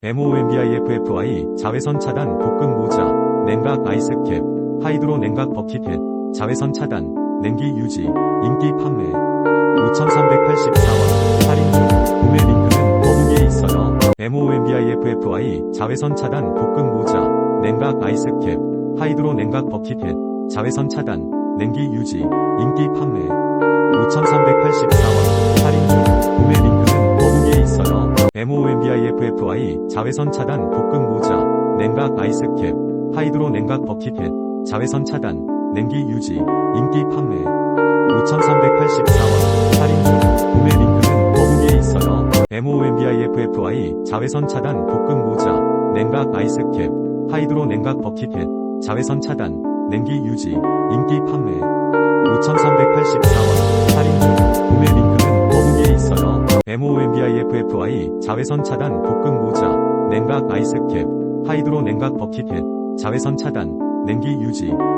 MOMBIFFI 자외선 차단 볶음 모자, 냉각 아이스캡, 하이드로 냉각 버킷햇, 자외선 차단, 냉기 유지, 인기 판매. 5,384원, 할인 중, 구매 링크는 더보기에 있어요. MOMBIFFI 자외선 차단 볶음 모자, 냉각 아이스캡, 하이드로 냉각 버킷햇, 자외선 차단, 냉기 유지, 인기 판매. 5,384 MOMBIFFI 자외선 차단 볶음 모자, 냉각 아이스캡, 하이드로 냉각 버킷햇, 자외선 차단, 냉기 유지, 인기 판매. 5,384원, 할인 중, 구매 링크는 더보기에 있어요. MOMBIFFI 자외선 차단 볶음 모자, 냉각 아이스캡, 하이드로 냉각 버킷햇, 자외선 차단, 냉기 유지, 인기 판매. 5,384 MOMBIFFI 자외선 차단 볶음 모자, 냉각 아이스캡, 하이드로 냉각 버킷햇, 자외선 차단, 냉기 유지,